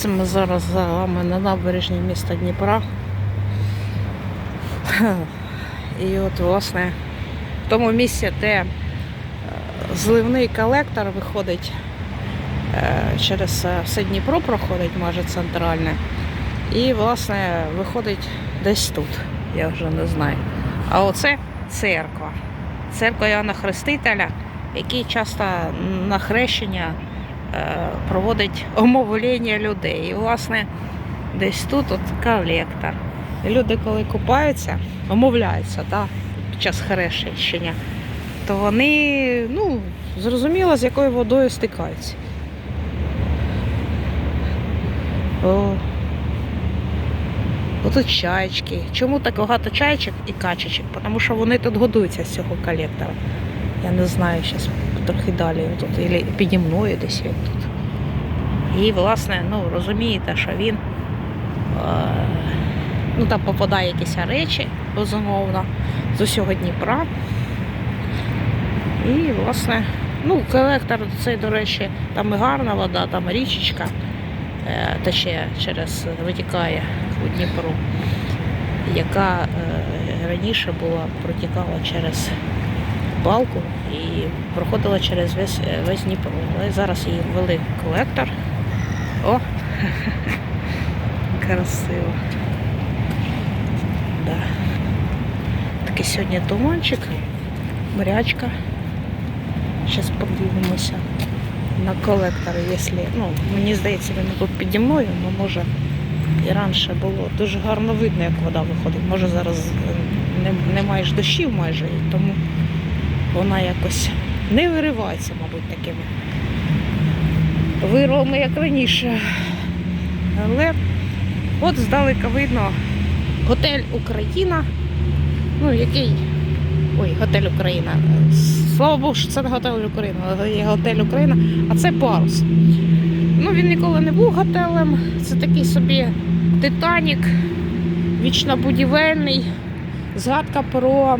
Це ми зараз з вами на набережні міста Дніпра. І от, власне, в тому місці, де е, зливний колектор виходить е, через е, все Дніпро проходить майже центральне. І, власне, виходить десь тут. Я вже не знаю. А оце церква. Церква Іоанна Хрестителя, який часто на хрещення проводить омовлення людей. І, власне, десь тут от колектор. Люди, коли купаються, омовляються да, під час хрещення, то вони, ну, зрозуміло, з якою водою стикаються. О, Отут чаєчки. Чому так багато чаєчок і качечок? Тому що вони тут годуються з цього колектора. Я не знаю, зараз трохи далі тут, або піді мною десь він тут. І, власне, ну, розумієте, що він е, ну, там попадає якісь речі, безумовно, з усього Дніпра. І, власне, ну, колектор цей, до речі, там і гарна вода, там річечка е, тече через витікає у Дніпру, яка е, раніше була протікала через балку і проходила через весь, е, весь Дніпро. Але зараз її ввели колектор. О! Красиво. Да. Такий сьогодні туманчик, морячка. Зараз подивимося на колектор, якщо, ну, мені здається, він тут піді мною, але може і раніше було. Дуже гарно видно, як вода виходить. Може зараз е, не, немає ж дощів майже, тому вона якось не виривається, мабуть, такими вирвами, як раніше. Але от здалека видно готель Україна, ну який. Ой, готель Україна. Слава Богу, що це не готель Україна, але є готель Україна, а це парус. Ну, він ніколи не був готелем. Це такий собі Титанік, вічнобудівельний, згадка про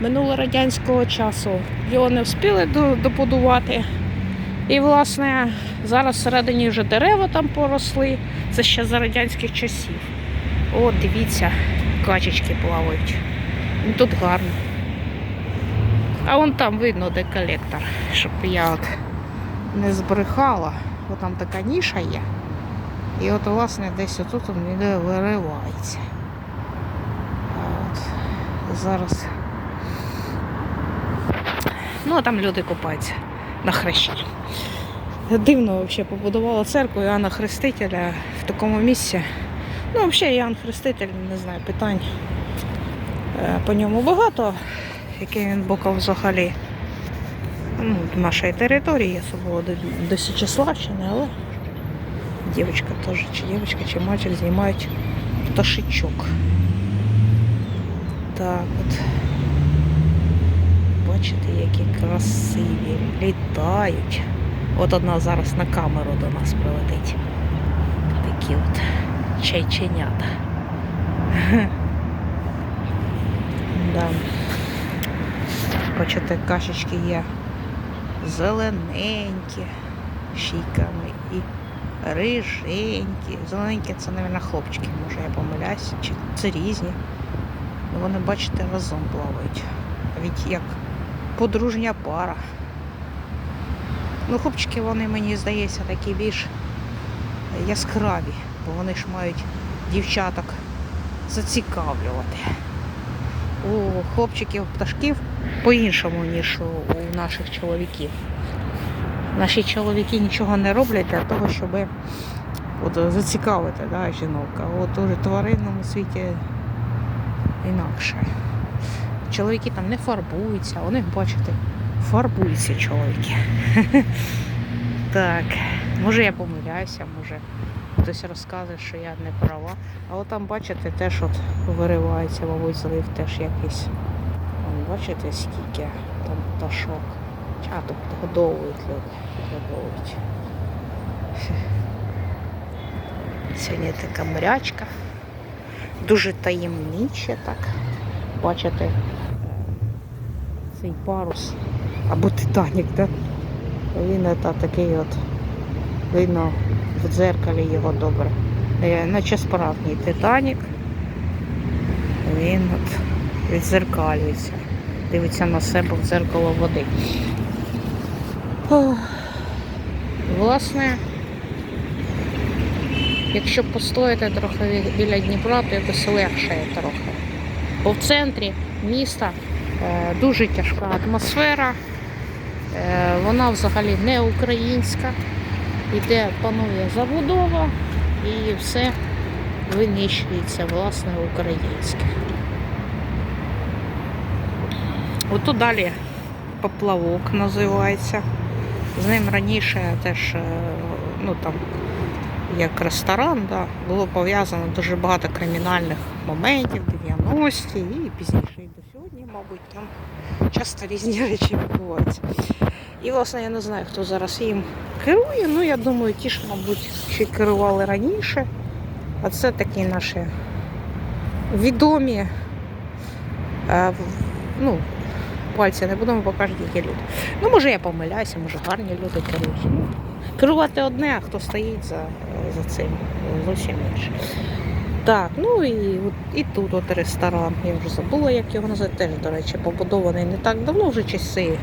минуле радянського часу. Його не встигли добудувати. І, власне, зараз всередині вже дерева там поросли. Це ще за радянських часів. О, дивіться, качечки плавають. Тут гарно. А вон там видно, де колектор, щоб я от не збрехала, бо там така ніша є. І от, власне, десь отут він виривається. От. Зараз. Ну, а там люди купаються на хрещенні. Дивно взагалі побудувала церкву Іоанна Хрестителя в такому місці. Ну, взагалі, Іоанн Хреститель, не знаю, питань е, по ньому багато, який він бокав взагалі ну, нашої території, особливо до Січеславщини, але дівчинка теж, чи дівчинка, чи мальчик знімають пташечок. Так от. Бачите, які красиві, літають. От одна зараз на камеру до нас прилетить. Такі от чайченята. Да. Бачите, кашечки є зелененькі, щійками і риженькі. Зелененькі це, мабуть, хлопчики, може я помиляюсь, чи це різні. Ну, вони, бачите, разом плавають. Навіть як подружня пара. Ну, хлопчики, вони, мені здається, такі більш яскраві, бо вони ж мають дівчаток зацікавлювати. У хлопчиків пташків по-іншому, ніж у- наших чоловіків. Наші чоловіки нічого не роблять для того, щоб от, зацікавити да, жінок. А от у тваринному світі інакше. Чоловіки там не фарбуються, у них, бачите, фарбуються чоловіки. Так, може я помиляюся, може хтось розказує, що я не права. А от там, бачите, теж от виривається, мабуть, злив теж якийсь. Бачите, скільки там пташок. А тут годовують люди. Годовують. Сьогодні така морячка. Дуже таємниче так. Бачите, цей парус або Титанік, так? Він та, такий от видно в дзеркалі його добре. Е, Наче справжній Титанік. Він от відзеркалюється. Дивиться на себе в дзеркало води. Власне, якщо постояти трохи біля Дніпра, то якось легше трохи. Бо в центрі міста дуже тяжка атмосфера. Е, вона взагалі не українська. Іде панує забудова і все винищується власне українське. Ото далі поплавок називається. З ним раніше теж е, ну, там, як ресторан, да, було пов'язано дуже багато кримінальних моментів, 90-ті і пізніше мабуть, там часто різні речі відбуваються. І, власне, я не знаю, хто зараз їм керує. Ну, я думаю, ті ж, мабуть, ще керували раніше. А це такі наші відомі. е, ну, пальці не будемо покажуть, які люди. Ну, може, я помиляюся, може гарні люди керують. Ну, керувати одне, а хто стоїть за, за цим, зовсім інше. Так, ну і, і тут от ресторан, я вже забула, як його назвати, теж, до речі, побудований не так давно, вже часи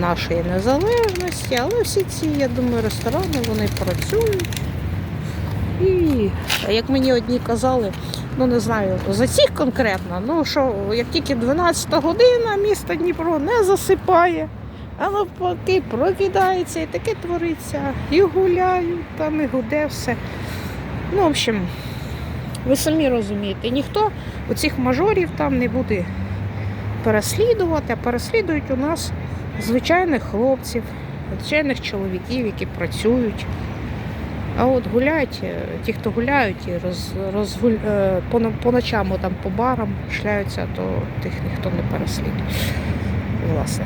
нашої незалежності, але всі ці, я думаю, ресторани вони працюють. І як мені одні казали, ну не знаю, за цих конкретно, ну що як тільки 12 година місто Дніпро не засипає, а навпаки прокидається і таке твориться, і гуляють, там і гуде все. Ну, в общем, ви самі розумієте, ніхто у цих мажорів там не буде переслідувати, а переслідують у нас звичайних хлопців, звичайних чоловіків, які працюють. А от гуляють, е, ті, хто гуляють і роз, розгуль, е, по, по ночам там по барам шляються, то тих ніхто не переслідує. Власне.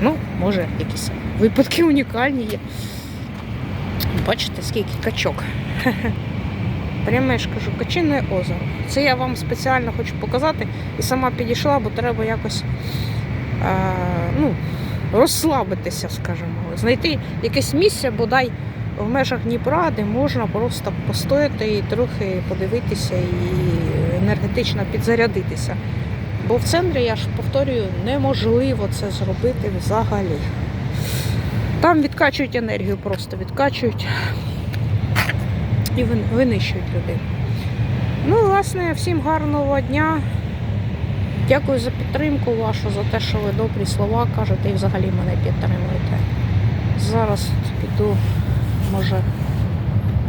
Ну, може, якісь випадки унікальні є. Бачите, скільки качок. Прямо я качине озеро. Це я вам спеціально хочу показати і сама підійшла, бо треба якось е, ну, розслабитися, скажімо, знайти якесь місце, бодай в межах Дніпра, де можна просто постояти і трохи подивитися і енергетично підзарядитися. Бо в центрі, я ж повторюю, неможливо це зробити взагалі. Там відкачують енергію, просто відкачують і винищують людей. Ну, власне, всім гарного дня. Дякую за підтримку вашу, за те, що ви добрі слова кажете і взагалі мене підтримуєте. Зараз піду, може,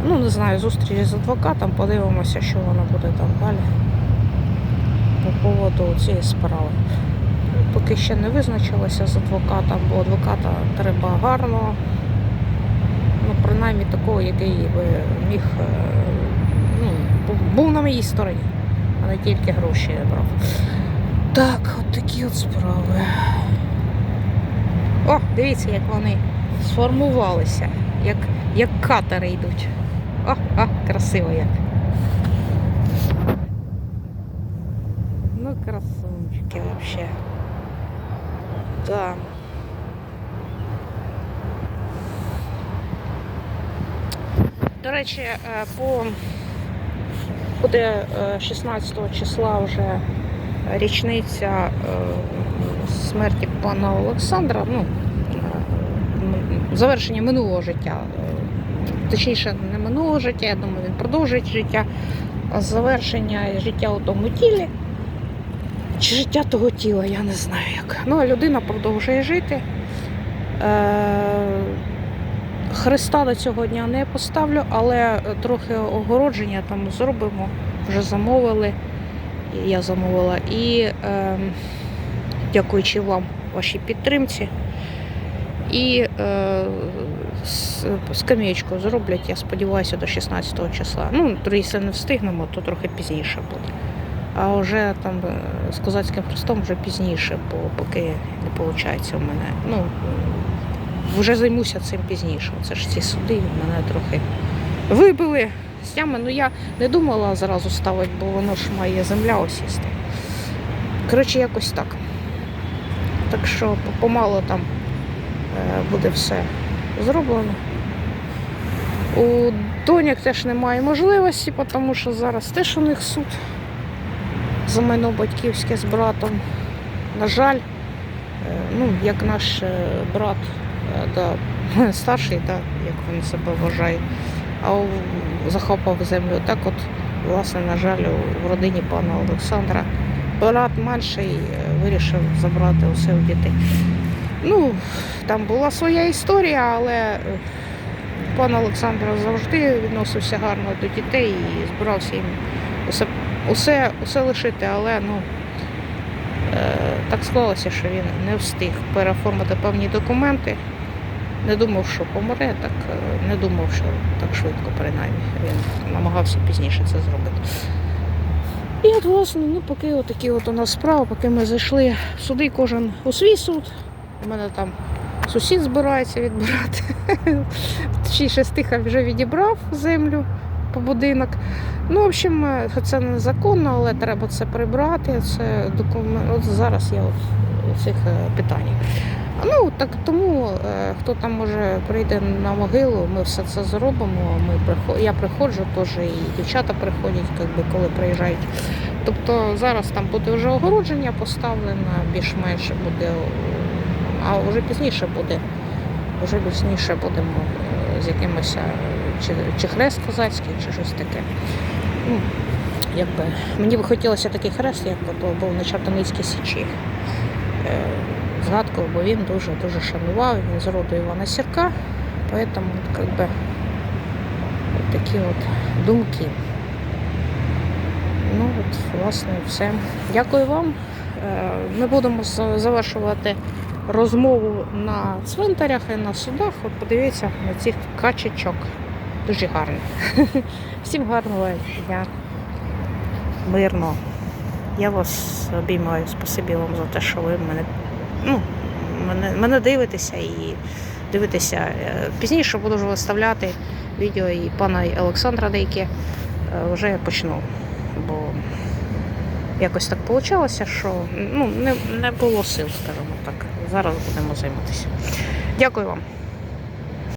ну не знаю, зустріч з адвокатом, подивимося, що воно буде там далі по поводу цієї справи. Поки ще не визначилася з адвокатом, бо адвоката треба гарно, ну, принаймні такого, який би міг, е, ну, був- на моїй стороні, а не тільки гроші я брав. Так, от такі от справи. О, дивіться, як вони сформувалися, як, як катери йдуть. О, о, красиво як. Ну, красунчики вообще. Да. До речі, е, по буде е, 16 числа вже річниця е, смерті пана Олександра, ну, е, завершення минулого життя. Е, Точніше, не минулого життя, я думаю, він продовжить життя, завершення життя у тому тілі. Чи життя того тіла, я не знаю як. Ну, а людина продовжує жити. Е, Христа до цього дня не поставлю, але трохи огородження там зробимо. Вже замовили. Я замовила. І е, дякуючи вам, вашій підтримці. І е, скам'ячку зроблять, я сподіваюся, до 16 числа. Ну, якщо не встигнемо, то трохи пізніше буде. А вже там е, з козацьким хрестом вже пізніше, бо поки не виходить у мене. Ну, вже займуся цим пізніше. Це ж ці суди мене трохи вибили з тями. Ну я не думала зразу ставити, бо воно ж має земля осісти. Коротше, якось так. Так що помало там е, буде все зроблено. У доняк теж немає можливості, тому що зараз теж у них суд за майно батьківське з братом. На жаль, е, ну, як наш е, брат да, старший, да, як він себе вважає, а захопав землю. Так от, власне, на жаль, в родині пана Олександра брат менший е, вирішив забрати усе у дітей. Ну, там була своя історія, але е, пан Олександр завжди відносився гарно до дітей і збирався їм усе, усе, усе лишити, але ну, е, так склалося, що він не встиг переоформити певні документи. Не думав, що помре, так е, не думав, що так швидко, принаймні. Він намагався пізніше це зробити. І от, власне, ну, поки отакі от у нас справи, поки ми зайшли в суди, кожен у свій суд. У мене там сусід збирається відбирати. Точніше, стиха вже відібрав землю по будинок. Ну, в общем, е, це незаконно, але треба це прибрати. Це документ. От зараз я у цих е, питаннях. Ну, так тому е, хто там може прийде на могилу, ми все це зробимо. Ми. Я приходжу теж, і дівчата приходять, якби, коли приїжджають. Тобто зараз там буде вже огородження поставлено, більш-менш буде, а вже пізніше буде, вже пізніше будемо е, з якимось е, чи, чи хрест козацький, чи щось таке. Ну, якби, мені би хотілося такий хрест, як от був на Чартаницькій Січі. Згадку, бо він дуже-дуже шанував, він з роду Івана Сірка, поэтому как би, от такі от думки. Ну от, власне, все. Дякую вам. Е, Ми будемо завершувати розмову на цвинтарях і на судах. От подивіться на цих качечок. Дуже гарно. Всім гарного дня. Мирно. Я вас обіймаю. Спасибі вам за те, що ви мене, ну, мене, мене дивитеся і дивитеся. Е, Пізніше буду вже виставляти відео і пана Олександра деякі. Е, Вже почну. Бо якось так вийшло, що ну, не, не було сил, скажімо так. Зараз будемо займатися. Дякую вам.